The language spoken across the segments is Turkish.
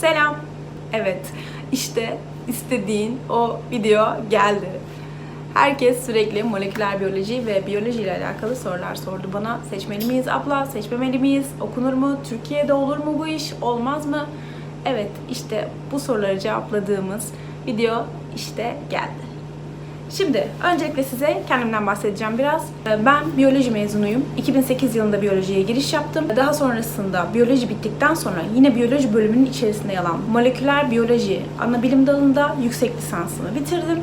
Selam. Evet, işte istediğin o video geldi. Herkes sürekli moleküler biyoloji ve biyoloji ile alakalı sorular sordu bana. Seçmeli miyiz abla, seçmemeli miyiz, okunur mu, Türkiye'de olur mu bu iş, olmaz mı? Evet, işte bu soruları cevapladığımız video işte geldi. Şimdi öncelikle size kendimden bahsedeceğim biraz. Ee, Ben biyoloji mezunuyum. 2008 yılında biyolojiye giriş yaptım. Daha sonrasında biyoloji bittikten sonra yine biyoloji bölümünün içerisinde yer alan moleküler biyoloji ana bilim dalında yüksek lisansımı bitirdim.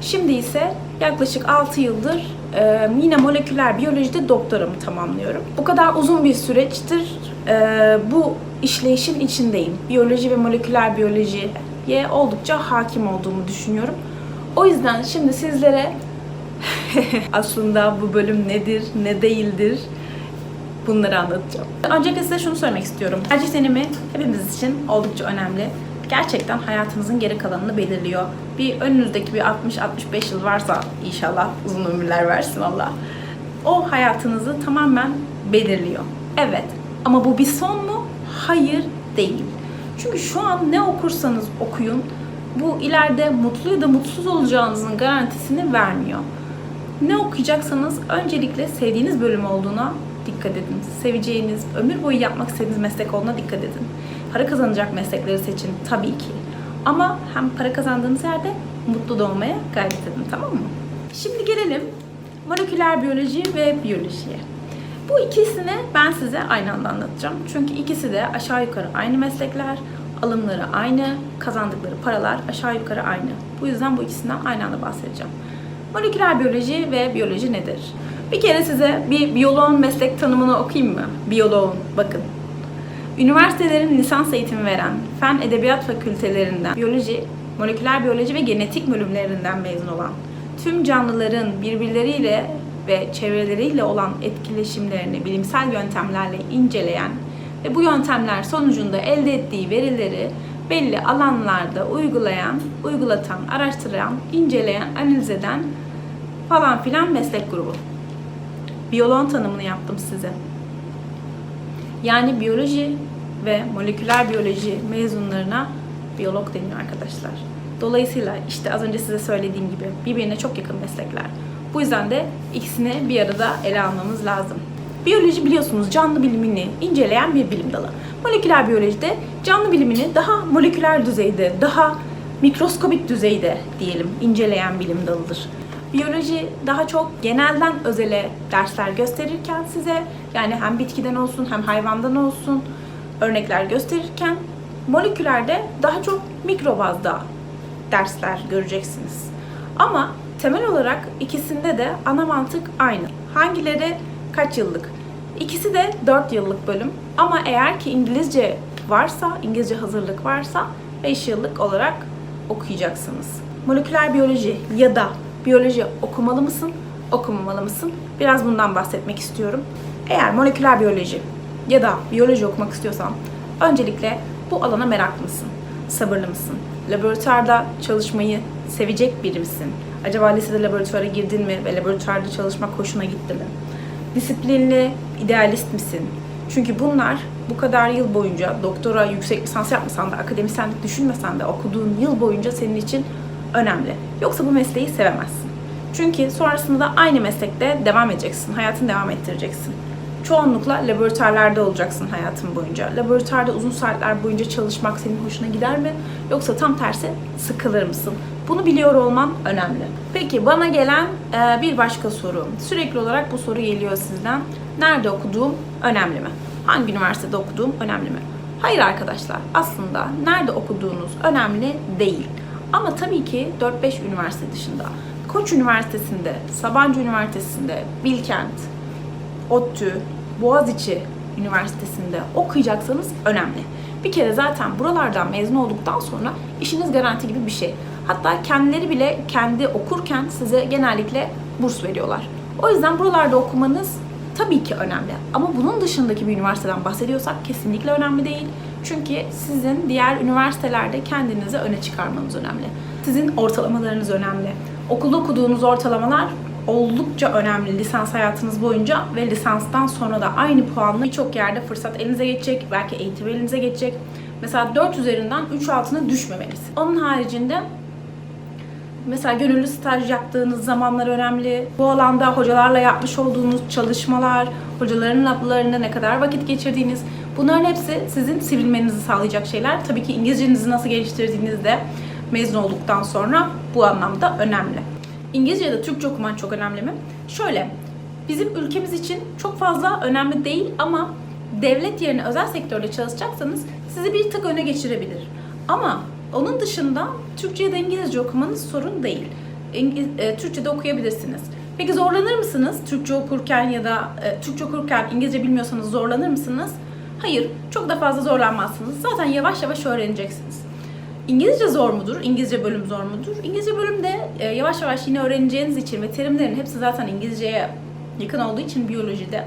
Şimdi ise yaklaşık 6 yıldır e, yine moleküler biyolojide doktoramı tamamlıyorum. Bu kadar uzun bir süreçtir e, bu işleyişin içindeyim. Biyoloji ve moleküler biyolojiye oldukça hakim olduğumu düşünüyorum. O yüzden şimdi sizlere aslında bu bölüm nedir, ne değildir bunları anlatacağım. Öncelikle size şunu söylemek istiyorum. Tercih dönemi hepimiz için oldukça önemli. Gerçekten hayatınızın geri kalanını belirliyor. Bir önünüzdeki bir 60-65 yıl varsa inşallah uzun ömürler versin Allah. O hayatınızı tamamen belirliyor. Evet ama bu bir son mu? Hayır değil. Çünkü şu an ne okursanız okuyun bu ileride mutlu ya da mutsuz olacağınızın garantisini vermiyor. Ne okuyacaksanız öncelikle sevdiğiniz bölüm olduğuna dikkat edin. Seveceğiniz, ömür boyu yapmak istediğiniz meslek olduğuna dikkat edin. Para kazanacak meslekleri seçin tabii ki. Ama hem para kazandığınız yerde mutlu da olmaya gayret edin tamam mı? Şimdi gelelim moleküler biyoloji ve biyolojiye. Bu ikisini ben size aynı anda anlatacağım. Çünkü ikisi de aşağı yukarı aynı meslekler, alımları aynı, kazandıkları paralar aşağı yukarı aynı. Bu yüzden bu ikisinden aynı anda bahsedeceğim. Moleküler biyoloji ve biyoloji nedir? Bir kere size bir biyoloğun meslek tanımını okuyayım mı? Biyoloğun, bakın. Üniversitelerin lisans eğitimi veren fen edebiyat fakültelerinden biyoloji, moleküler biyoloji ve genetik bölümlerinden mezun olan, tüm canlıların birbirleriyle ve çevreleriyle olan etkileşimlerini bilimsel yöntemlerle inceleyen ve bu yöntemler sonucunda elde ettiği verileri belli alanlarda uygulayan, uygulatan, araştıran, inceleyen, analiz eden falan filan meslek grubu. Biyoloğun tanımını yaptım size. Yani biyoloji ve moleküler biyoloji mezunlarına biyolog deniyor arkadaşlar. Dolayısıyla işte az önce size söylediğim gibi birbirine çok yakın meslekler. Bu yüzden de ikisini bir arada ele almamız lazım. Biyoloji biliyorsunuz canlı bilimini inceleyen bir bilim dalı. Moleküler biyolojide canlı bilimini daha moleküler düzeyde, daha mikroskobik düzeyde diyelim inceleyen bilim dalıdır. Biyoloji daha çok genelden özele dersler gösterirken size yani hem bitkiden olsun hem hayvandan olsun örnekler gösterirken molekülerde daha çok mikro bazda dersler göreceksiniz. Ama temel olarak ikisinde de ana mantık aynı. Hangileri kaç yıllık? İkisi de 4 yıllık bölüm ama eğer ki İngilizce varsa, İngilizce hazırlık varsa 5 yıllık olarak okuyacaksınız. Moleküler biyoloji ya da biyoloji okumalı mısın, okumamalı mısın? Biraz bundan bahsetmek istiyorum. Eğer moleküler biyoloji ya da biyoloji okumak istiyorsan öncelikle bu alana meraklı mısın? Sabırlı mısın? Laboratuvarda çalışmayı sevecek biri misin? Acaba lisede laboratuvara girdin mi ve laboratuvarda çalışmak hoşuna gitti mi? Disiplinli, idealist misin? Çünkü bunlar bu kadar yıl boyunca doktora, yüksek lisans yapmasan da, akademisyenlik düşünmesen de okuduğun yıl boyunca senin için önemli. Yoksa bu mesleği sevemezsin. Çünkü sonrasında da aynı meslekte devam edeceksin, hayatını devam ettireceksin. Çoğunlukla laboratuvarlarda olacaksın hayatın boyunca. Laboratuvarda uzun saatler boyunca çalışmak senin hoşuna gider mi? Yoksa tam tersi sıkılır mısın? Bunu biliyor olman önemli. Peki bana gelen e, bir başka soru. Sürekli olarak bu soru geliyor sizden. Nerede okuduğum önemli mi? Hangi üniversitede okuduğum önemli mi? Hayır arkadaşlar. Aslında nerede okuduğunuz önemli değil. Ama tabii ki 4-5 üniversite dışında. Koç Üniversitesi'nde, Sabancı Üniversitesi'nde, Bilkent, ODTÜ, Boğaziçi Üniversitesi'nde okuyacaksanız önemli. Bir kere zaten buralardan mezun olduktan sonra işiniz garanti gibi bir şey. Hatta kendileri bile kendi okurken size genellikle burs veriyorlar. O yüzden buralarda okumanız tabii ki önemli. Ama bunun dışındaki bir üniversiteden bahsediyorsak kesinlikle önemli değil. Çünkü sizin diğer üniversitelerde kendinizi öne çıkarmanız önemli. Sizin ortalamalarınız önemli. Okulda okuduğunuz ortalamalar oldukça önemli lisans hayatınız boyunca ve lisanstan sonra da aynı puanla birçok yerde fırsat elinize geçecek, belki eğitim elinize geçecek Mesela 4 üzerinden 3 altına düşmemelisin. Onun haricinde Mesela gönüllü staj yaptığınız zamanlar önemli. Bu alanda hocalarla yapmış olduğunuz çalışmalar, hocaların lablarında ne kadar vakit geçirdiğiniz bunların hepsi sizin sivilmenizi sağlayacak şeyler. Tabii ki İngilizcenizi nasıl geliştirdiğiniz de mezun olduktan sonra bu anlamda önemli. İngilizce ya da Türkçe okuman çok önemli mi? Şöyle, bizim ülkemiz için çok fazla önemli değil ama devlet yerine özel sektörde çalışacaksanız sizi bir tık öne geçirebilir. Ama onun dışında Türkçe ya İngilizce okumanız sorun değil. İngi- e, Türkçe de okuyabilirsiniz. Peki zorlanır mısınız? Türkçe okurken ya da e, Türkçe okurken İngilizce bilmiyorsanız zorlanır mısınız? Hayır, çok da fazla zorlanmazsınız. Zaten yavaş yavaş öğreneceksiniz. İngilizce zor mudur? İngilizce bölüm zor mudur? İngilizce bölümde e, yavaş yavaş yine öğreneceğiniz için ve terimlerin hepsi zaten İngilizceye yakın olduğu için biyolojide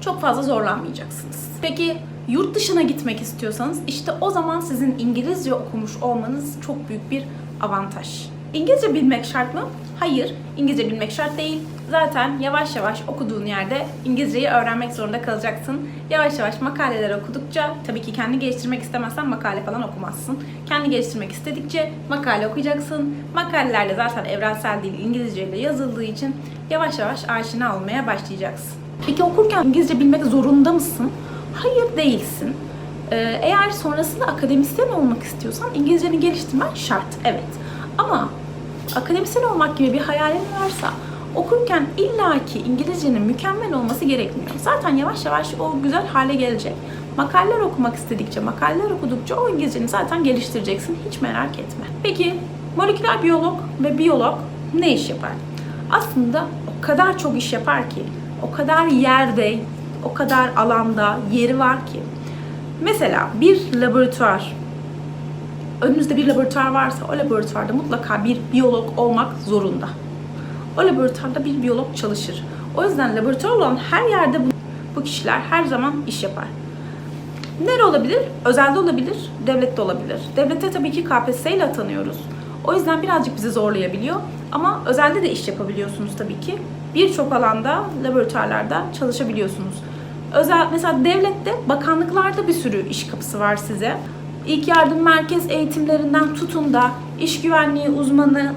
çok fazla zorlanmayacaksınız. Peki yurt dışına gitmek istiyorsanız işte o zaman sizin İngilizce okumuş olmanız çok büyük bir avantaj. İngilizce bilmek şart mı? Hayır, İngilizce bilmek şart değil. Zaten yavaş yavaş okuduğun yerde İngilizceyi öğrenmek zorunda kalacaksın. Yavaş yavaş makaleler okudukça, tabii ki kendi geliştirmek istemezsen makale falan okumazsın. Kendi geliştirmek istedikçe makale okuyacaksın. Makalelerle zaten evrensel dil İngilizce ile yazıldığı için yavaş yavaş aşina olmaya başlayacaksın. Peki okurken İngilizce bilmek zorunda mısın? Hayır değilsin. Ee, eğer sonrasında akademisyen olmak istiyorsan İngilizceni geliştirmen şart. Evet. Ama akademisyen olmak gibi bir hayalin varsa okurken illaki İngilizcenin mükemmel olması gerekmiyor. Zaten yavaş yavaş o güzel hale gelecek. Makaleler okumak istedikçe, makaleler okudukça o İngilizceni zaten geliştireceksin. Hiç merak etme. Peki moleküler biyolog ve biyolog ne iş yapar? Aslında o kadar çok iş yapar ki, o kadar yerde, o kadar alanda yeri var ki. Mesela bir laboratuvar, önünüzde bir laboratuvar varsa o laboratuvarda mutlaka bir biyolog olmak zorunda. O laboratuvarda bir biyolog çalışır. O yüzden laboratuvar olan her yerde bu, bu kişiler her zaman iş yapar. Nere olabilir? Özelde olabilir, devlette olabilir. Devlette tabii ki KPSS ile atanıyoruz. O yüzden birazcık bizi zorlayabiliyor. Ama özelde de iş yapabiliyorsunuz tabii ki. Birçok alanda, laboratuvarlarda çalışabiliyorsunuz. Özel, mesela devlette, bakanlıklarda bir sürü iş kapısı var size. İlk yardım merkez eğitimlerinden tutun da iş güvenliği uzmanı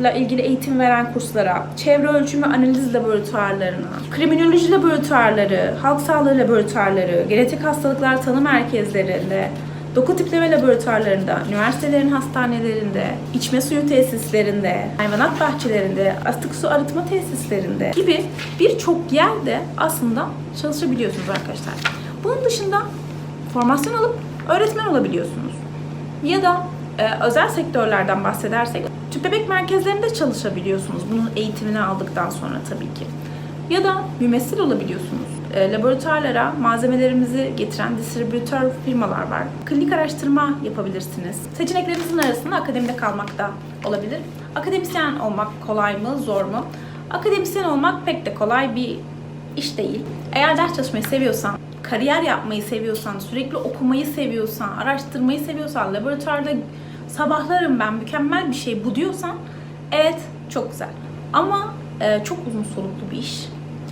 ile ilgili eğitim veren kurslara, çevre ölçümü analiz laboratuvarlarına, kriminoloji laboratuvarları, halk sağlığı laboratuvarları, genetik hastalıklar tanı merkezlerinde, doku tipleme laboratuvarlarında, üniversitelerin hastanelerinde, içme suyu tesislerinde, hayvanat bahçelerinde, atık su arıtma tesislerinde gibi birçok yerde aslında çalışabiliyorsunuz arkadaşlar. Bunun dışında formasyon alıp öğretmen olabiliyorsunuz. Ya da e, özel sektörlerden bahsedersek tüp bebek merkezlerinde çalışabiliyorsunuz. Bunun eğitimini aldıktan sonra tabii ki. Ya da mümessil olabiliyorsunuz. E, laboratuvarlara malzemelerimizi getiren distribütör firmalar var. Klinik araştırma yapabilirsiniz. Seçeneklerinizin arasında akademide kalmak da olabilir. Akademisyen olmak kolay mı, zor mu? Akademisyen olmak pek de kolay bir iş değil. Eğer ders çalışmayı seviyorsan, kariyer yapmayı seviyorsan, sürekli okumayı seviyorsan, araştırmayı seviyorsan, laboratuvarda sabahlarım ben mükemmel bir şey bu diyorsan evet çok güzel. Ama e, çok uzun soluklu bir iş.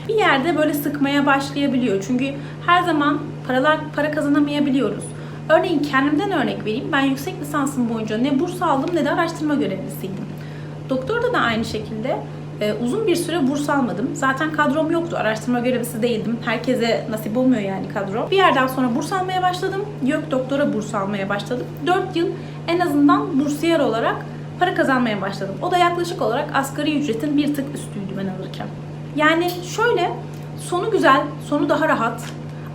Bir yerde böyle sıkmaya başlayabiliyor. Çünkü her zaman paralar para kazanamayabiliyoruz. Örneğin kendimden örnek vereyim. Ben yüksek lisansım boyunca ne burs aldım ne de araştırma görevlisiydim. Doktorda da aynı şekilde e, uzun bir süre burs almadım. Zaten kadrom yoktu. Araştırma görevlisi değildim. Herkese nasip olmuyor yani kadro. Bir yerden sonra burs almaya başladım. Yok doktora burs almaya başladım. 4 yıl en azından bursiyer olarak para kazanmaya başladım. O da yaklaşık olarak asgari ücretin bir tık üstüydü ben alırken. Yani şöyle sonu güzel, sonu daha rahat.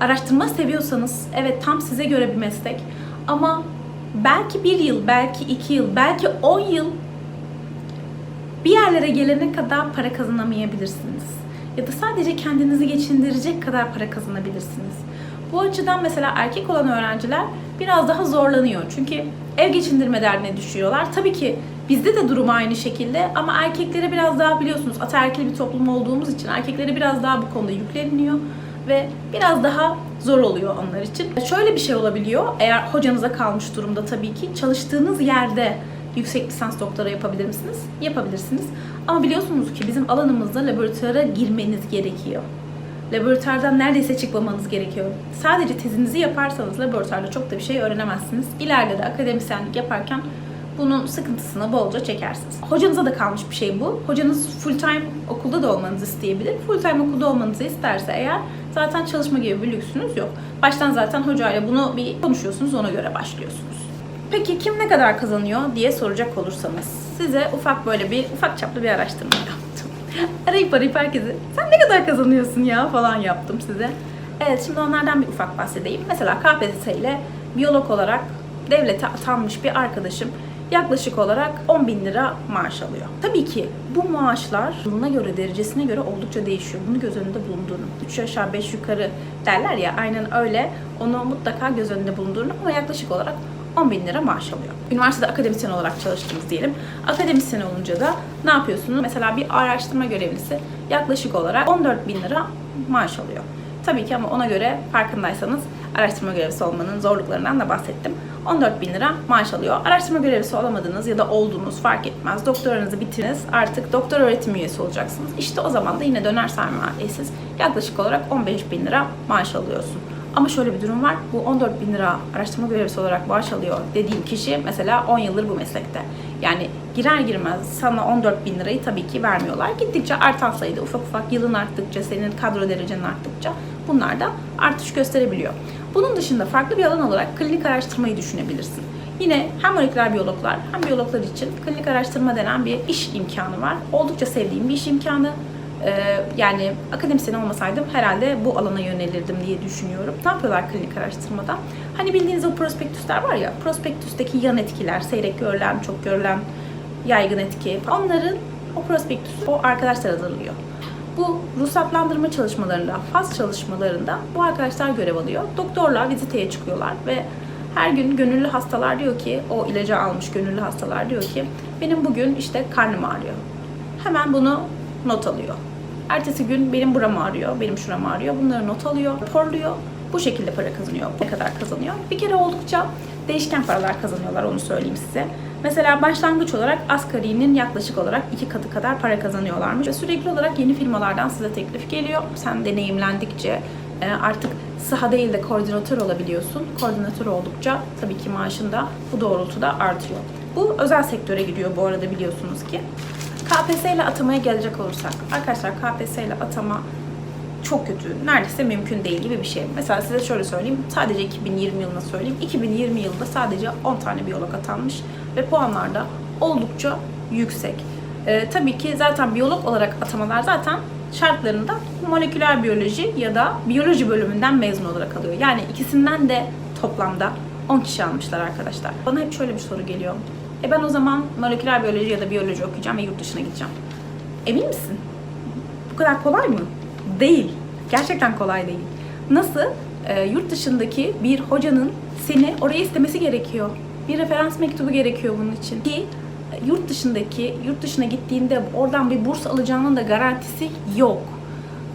Araştırma seviyorsanız evet tam size göre bir meslek. Ama belki bir yıl, belki iki yıl, belki on yıl bir yerlere gelene kadar para kazanamayabilirsiniz. Ya da sadece kendinizi geçindirecek kadar para kazanabilirsiniz. Bu açıdan mesela erkek olan öğrenciler biraz daha zorlanıyor. Çünkü ev geçindirme derdine düşüyorlar. Tabii ki bizde de durum aynı şekilde ama erkeklere biraz daha biliyorsunuz ataerkil bir toplum olduğumuz için erkeklere biraz daha bu konuda yükleniliyor ve biraz daha zor oluyor onlar için. Şöyle bir şey olabiliyor. Eğer hocanıza kalmış durumda tabii ki çalıştığınız yerde yüksek lisans doktora yapabilir misiniz? Yapabilirsiniz. Ama biliyorsunuz ki bizim alanımızda laboratuvara girmeniz gerekiyor. Laboratuvardan neredeyse çıkmamanız gerekiyor. Sadece tezinizi yaparsanız laboratuvarda çok da bir şey öğrenemezsiniz. İleride de akademisyenlik yaparken bunun sıkıntısını bolca çekersiniz. Hocanıza da kalmış bir şey bu. Hocanız full time okulda da olmanızı isteyebilir. Full time okulda olmanızı isterse eğer zaten çalışma gibi bir lüksünüz yok. Baştan zaten hocayla bunu bir konuşuyorsunuz, ona göre başlıyorsunuz. Peki kim ne kadar kazanıyor diye soracak olursanız size ufak böyle bir ufak çaplı bir araştırma yaptım. arayıp arayıp herkese sen ne kadar kazanıyorsun ya falan yaptım size. Evet şimdi onlardan bir ufak bahsedeyim. Mesela KPSS ile biyolog olarak devlete atanmış bir arkadaşım yaklaşık olarak 10 bin lira maaş alıyor. Tabii ki bu maaşlar yılına göre, derecesine göre oldukça değişiyor. Bunu göz önünde bulundurun. 3 aşağı 5 yukarı derler ya aynen öyle. Onu mutlaka göz önünde bulundurun ama yaklaşık olarak 10 bin lira maaş alıyor. Üniversitede akademisyen olarak çalıştınız diyelim. Akademisyen olunca da ne yapıyorsunuz? Mesela bir araştırma görevlisi yaklaşık olarak 14 bin lira maaş alıyor. Tabii ki ama ona göre farkındaysanız araştırma görevlisi olmanın zorluklarından da bahsettim. 14 bin lira maaş alıyor. Araştırma görevlisi olamadınız ya da oldunuz fark etmez. Doktoranızı bitiriniz artık doktor öğretim üyesi olacaksınız. İşte o zaman da yine döner sermayesiz yaklaşık olarak 15 bin lira maaş alıyorsun. Ama şöyle bir durum var. Bu 14 bin lira araştırma görevlisi olarak maaş alıyor dediğim kişi mesela 10 yıldır bu meslekte. Yani girer girmez sana 14 bin lirayı tabii ki vermiyorlar. Gittikçe artan sayıda ufak ufak yılın arttıkça, senin kadro derecenin arttıkça bunlar da artış gösterebiliyor. Bunun dışında farklı bir alan olarak klinik araştırmayı düşünebilirsin. Yine hem moleküler biyologlar hem biyologlar için klinik araştırma denen bir iş imkanı var. Oldukça sevdiğim bir iş imkanı. Ee, yani akademisyen olmasaydım herhalde bu alana yönelirdim diye düşünüyorum. Ne yapıyorlar klinik araştırmada? Hani bildiğiniz o prospektüsler var ya, prospektüsteki yan etkiler, seyrek görülen, çok görülen, yaygın etki. Onların o prospektüsü o arkadaşlar hazırlıyor. Bu ruhsatlandırma çalışmalarında, faz çalışmalarında bu arkadaşlar görev alıyor. Doktorlar viziteye çıkıyorlar ve her gün gönüllü hastalar diyor ki, o ilacı almış gönüllü hastalar diyor ki, benim bugün işte karnım ağrıyor. Hemen bunu not alıyor. Ertesi gün benim buram ağrıyor, benim şuram ağrıyor. Bunları not alıyor, raporluyor. Bu şekilde para kazanıyor. Ne kadar kazanıyor? Bir kere oldukça değişken paralar kazanıyorlar onu söyleyeyim size. Mesela başlangıç olarak asgarinin yaklaşık olarak iki katı kadar para kazanıyorlarmış. Ve sürekli olarak yeni firmalardan size teklif geliyor. Sen deneyimlendikçe e, artık saha değil de koordinatör olabiliyorsun. Koordinatör oldukça tabii ki maaşın da bu doğrultuda artıyor. Bu özel sektöre gidiyor bu arada biliyorsunuz ki. KPSS ile atamaya gelecek olursak. Arkadaşlar KPSS ile atama çok kötü. Neredeyse mümkün değil gibi bir şey. Mesela size şöyle söyleyeyim. Sadece 2020 yılına söyleyeyim. 2020 yılında sadece 10 tane biyolog atanmış ve puanlar da oldukça yüksek. Ee, tabii ki zaten biyolog olarak atamalar zaten şartlarında moleküler biyoloji ya da biyoloji bölümünden mezun olarak alıyor. Yani ikisinden de toplamda 10 kişi almışlar arkadaşlar. Bana hep şöyle bir soru geliyor. E ben o zaman moleküler biyoloji ya da biyoloji okuyacağım ve yurt dışına gideceğim. Emin misin? Bu kadar kolay mı? Değil. Gerçekten kolay değil. Nasıl? Ee, yurt dışındaki bir hocanın seni oraya istemesi gerekiyor. Bir referans mektubu gerekiyor bunun için. Ki e, yurt dışındaki, yurt dışına gittiğinde oradan bir burs alacağının da garantisi yok.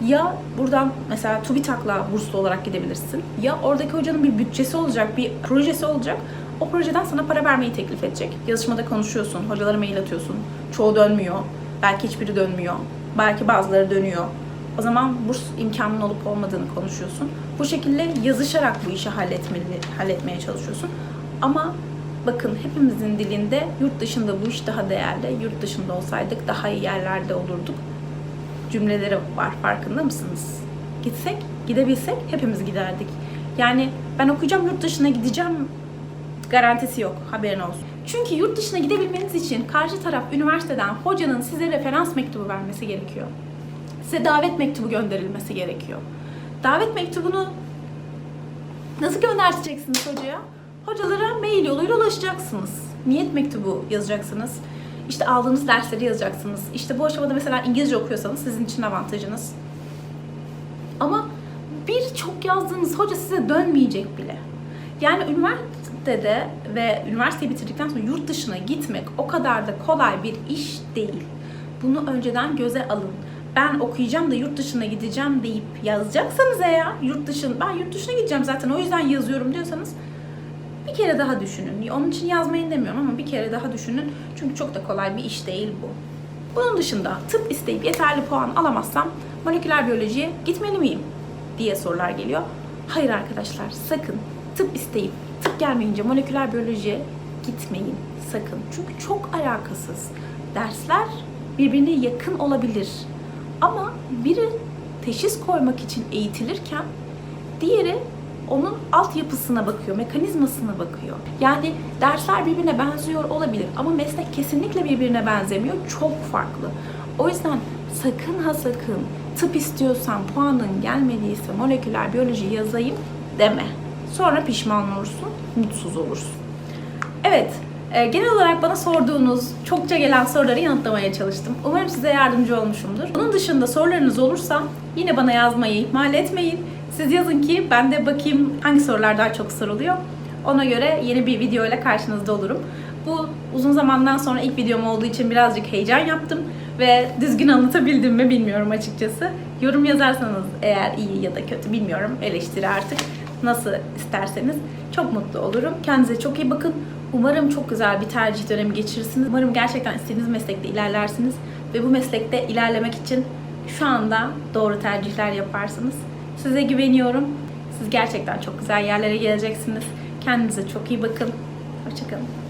Ya buradan mesela TÜBİTAK'la burslu olarak gidebilirsin. Ya oradaki hocanın bir bütçesi olacak, bir projesi olacak. O projeden sana para vermeyi teklif edecek. Yazışmada konuşuyorsun, hocalara mail atıyorsun. Çoğu dönmüyor. Belki hiçbiri dönmüyor. Belki bazıları dönüyor. O zaman burs imkanının olup olmadığını konuşuyorsun. Bu şekilde yazışarak bu işi halletmeli, halletmeye çalışıyorsun. Ama bakın hepimizin dilinde yurt dışında bu iş daha değerli. Yurt dışında olsaydık daha iyi yerlerde olurduk. Cümleleri var farkında mısınız? Gitsek, gidebilsek hepimiz giderdik. Yani ben okuyacağım yurt dışına gideceğim garantisi yok haberin olsun. Çünkü yurt dışına gidebilmeniz için karşı taraf üniversiteden hocanın size referans mektubu vermesi gerekiyor. Size davet mektubu gönderilmesi gerekiyor. Davet mektubunu nasıl göndereceksiniz hocaya? Hocalara mail yoluyla ulaşacaksınız. Niyet mektubu yazacaksınız. İşte aldığınız dersleri yazacaksınız. İşte bu aşamada mesela İngilizce okuyorsanız sizin için avantajınız. Ama birçok yazdığınız hoca size dönmeyecek bile. Yani üniversitede ve üniversiteyi bitirdikten sonra yurt dışına gitmek o kadar da kolay bir iş değil. Bunu önceden göze alın. Ben okuyacağım da yurt dışına gideceğim deyip yazacaksanız eğer yurt dışına ben yurt dışına gideceğim zaten o yüzden yazıyorum diyorsanız bir kere daha düşünün. Onun için yazmayın demiyorum ama bir kere daha düşünün. Çünkü çok da kolay bir iş değil bu. Bunun dışında tıp isteyip yeterli puan alamazsam moleküler biyolojiye gitmeli miyim diye sorular geliyor. Hayır arkadaşlar sakın tıp isteyip tıp gelmeyince moleküler biyolojiye gitmeyin sakın. Çünkü çok alakasız. Dersler birbirine yakın olabilir. Ama biri teşhis koymak için eğitilirken diğeri onun altyapısına bakıyor, mekanizmasına bakıyor. Yani dersler birbirine benziyor olabilir ama meslek kesinlikle birbirine benzemiyor. Çok farklı. O yüzden sakın ha sakın tıp istiyorsan puanın gelmediyse moleküler biyoloji yazayım deme. Sonra pişman olursun, mutsuz olursun. Evet, genel olarak bana sorduğunuz çokça gelen soruları yanıtlamaya çalıştım. Umarım size yardımcı olmuşumdur. Bunun dışında sorularınız olursa yine bana yazmayı ihmal etmeyin. Siz yazın ki ben de bakayım hangi sorular daha çok soruluyor. Ona göre yeni bir video ile karşınızda olurum. Bu uzun zamandan sonra ilk videom olduğu için birazcık heyecan yaptım ve düzgün anlatabildim mi bilmiyorum açıkçası. Yorum yazarsanız eğer iyi ya da kötü bilmiyorum eleştiri artık nasıl isterseniz çok mutlu olurum. Kendinize çok iyi bakın. Umarım çok güzel bir tercih dönemi geçirirsiniz. Umarım gerçekten istediğiniz meslekte ilerlersiniz ve bu meslekte ilerlemek için şu anda doğru tercihler yaparsınız. Size güveniyorum. Siz gerçekten çok güzel yerlere geleceksiniz. Kendinize çok iyi bakın. Hoşçakalın.